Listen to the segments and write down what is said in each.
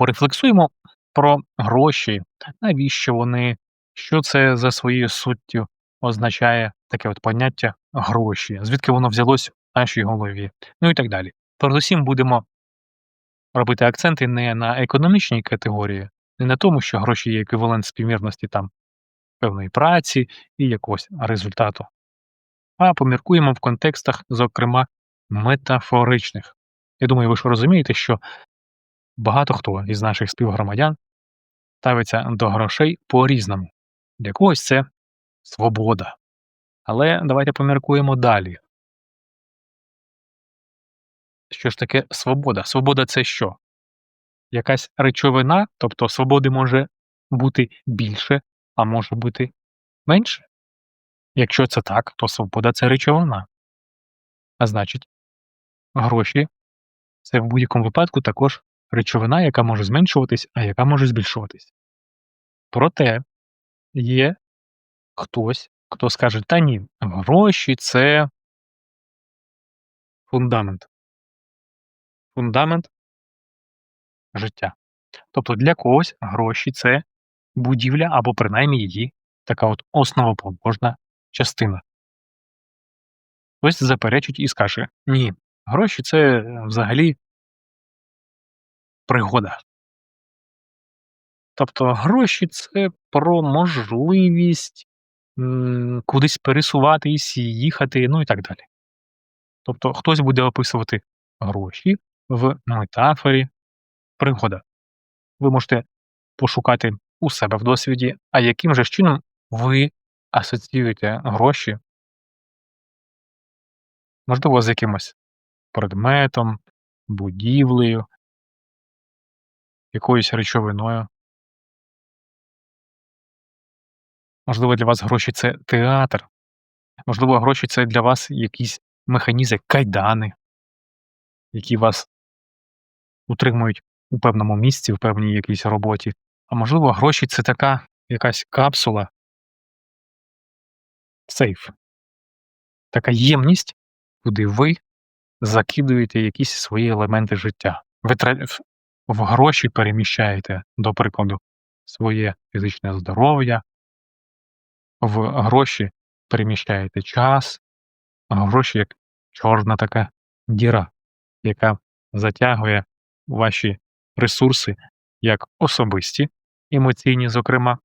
порефлексуємо про гроші, навіщо вони, що це за своєю суттю означає таке от поняття гроші, звідки воно взялось в нашій голові, ну і так далі. Передусім будемо робити акценти не на економічній категорії, не на тому, що гроші є еквівалент співмірності там певної праці і якогось результату, а поміркуємо в контекстах, зокрема, метафоричних. Я думаю, ви ж розумієте, що багато хто із наших співгромадян ставиться до грошей по-різному. Для когось це свобода. Але давайте поміркуємо далі. Що ж таке свобода? Свобода це що? Якась речовина, тобто свободи може бути більше, а може бути менше. Якщо це так, то свобода це речовина. А значить, гроші це в будь-якому випадку також речовина, яка може зменшуватись, а яка може збільшуватись. Проте є хтось, хто скаже: та ні, гроші це фундамент. Фундамент життя. Тобто для когось гроші це будівля або принаймні її така от основоположна частина. Хтось заперечить і скаже: ні, гроші це взагалі пригода. Тобто гроші це про можливість кудись пересуватись, їхати, ну і так далі. Тобто хтось буде описувати гроші в метафорі пригода. Ви можете пошукати у себе в досвіді, а яким же чином ви асоціюєте гроші, можливо, з якимось предметом, будівлею, якоюсь речовиною. Можливо, для вас гроші це театр, можливо, гроші це для вас якісь механізми, кайдани, які вас утримують у певному місці, в певній якійсь роботі. А можливо, гроші це така якась капсула, сейф, така ємність, куди ви закидуєте якісь свої елементи життя. Ви в гроші переміщаєте, до прикладу, своє фізичне здоров'я, в гроші переміщаєте час, гроші як чорна така діра, яка затягує ваші ресурси як особисті, емоційні, зокрема.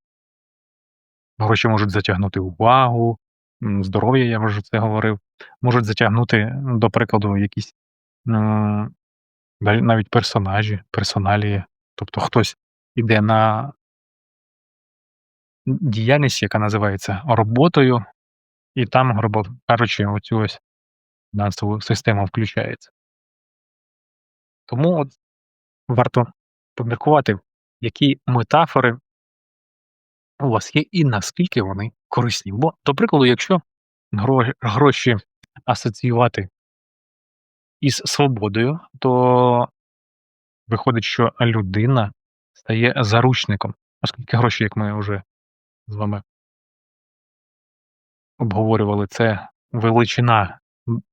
Гроші можуть затягнути увагу, здоров'я, я вже це говорив, можуть затягнути, до прикладу, якісь навіть персонажі, персоналії. Тобто хтось іде на діяльність, яка називається роботою, і там, грубо кажучи, оцю ось фінансову систему включається. Тому от варто поміркувати, які метафори у вас є і наскільки вони корисні. Бо, до прикладу, якщо гроші асоціювати із свободою, то виходить, що людина стає заручником, оскільки гроші, як ми вже з вами обговорювали, це величина,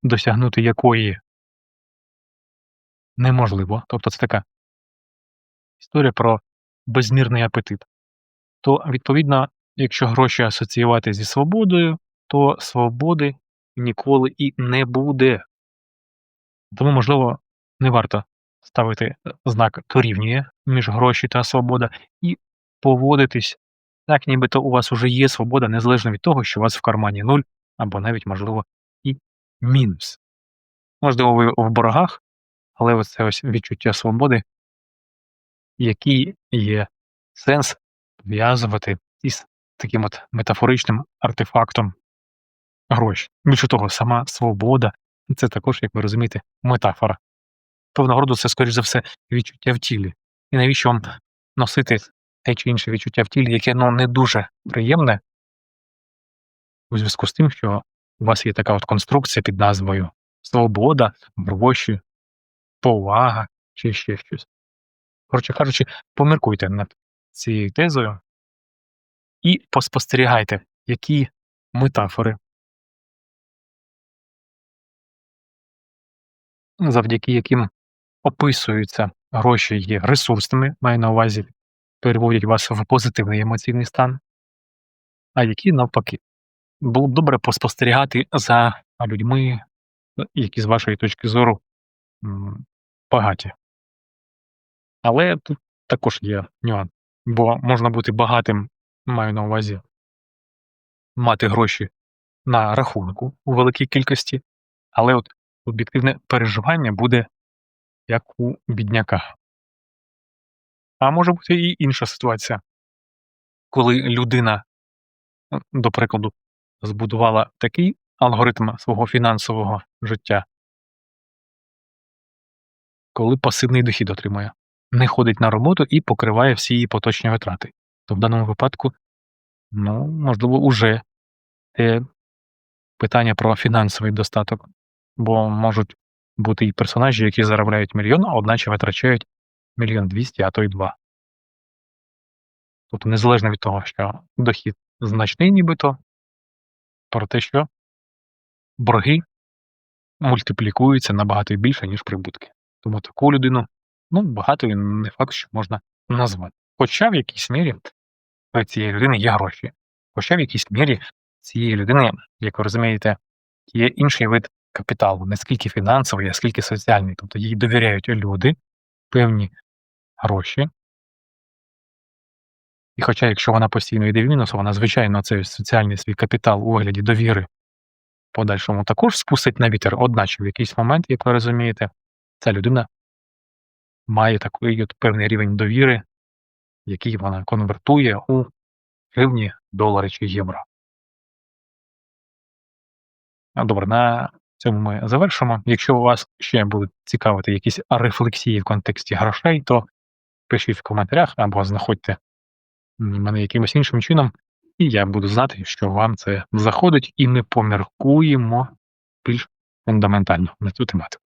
досягнути якої неможливо. Тобто це така історія про безмірний апетит. То, відповідно, якщо гроші асоціювати зі свободою, то свободи ніколи і не буде. Тому, можливо, не варто ставити е, знак дорівнює між гроші та свобода і поводитись так, нібито у вас уже є свобода, незалежно від того, що у вас в кармані нуль або навіть, можливо, і мінус. Можливо, ви в боргах, але це ось відчуття свободи, який є сенс пов'язувати із таким от метафоричним артефактом гроші. Більше того, сама свобода це також, як ви розумієте, метафора. Певного роду це, скоріш за все, відчуття в тілі. І навіщо вам носити те чи інше відчуття в тілі, яке ну, не дуже приємне, у зв'язку з тим, що у вас є така от конструкція під назвою Свобода, гроші, повага чи ще щось. Коротше кажучи, поміркуйте над цією тезою і поспостерігайте, які метафори, завдяки яким описуються гроші є ресурсними, маю на увазі, переводять вас в позитивний емоційний стан, а які навпаки. Було б добре поспостерігати за людьми, які з вашої точки зору багаті. Але тут також є нюанс. Бо можна бути багатим, маю на увазі, мати гроші на рахунку у великій кількості, але от об'єктивне переживання буде як у бідняка. А може бути і інша ситуація, коли людина, ну, до прикладу, збудувала такий алгоритм свого фінансового життя, коли пасивний дохід отримує, не ходить на роботу і покриває всі її поточні витрати. То в даному випадку, ну, можливо, уже те питання про фінансовий достаток, бо можуть бути і персонажі, які заробляють мільйон, а одначе витрачають мільйон двісті, а то й два. Тобто, незалежно від того, що дохід значний, нібито, про те, що борги мультиплікуються набагато більше, ніж прибутки. Тому таку людину, ну, багатою не факт, що можна назвати. Хоча в якійсь мірі цієї людини є гроші. Хоча в якійсь мірі цієї людини, як ви розумієте, є інший вид капіталу, не скільки фінансовий, а скільки соціальний. Тобто їй довіряють люди певні гроші. І хоча, якщо вона постійно йде в мінус, вона, звичайно, цей соціальний свій капітал у вигляді довіри подальшому також спустить на вітер, одначе в якийсь момент, як ви розумієте, ця людина має такий от певний рівень довіри, який вона конвертує у гривні, долари чи євро. Добре, на цьому ми завершимо. Якщо у вас ще будуть цікавити якісь рефлексії в контексті грошей, то пишіть в коментарях або знаходьте мене якимось іншим чином, і я буду знати, що вам це заходить, і ми поміркуємо більш фундаментально на цю тематику.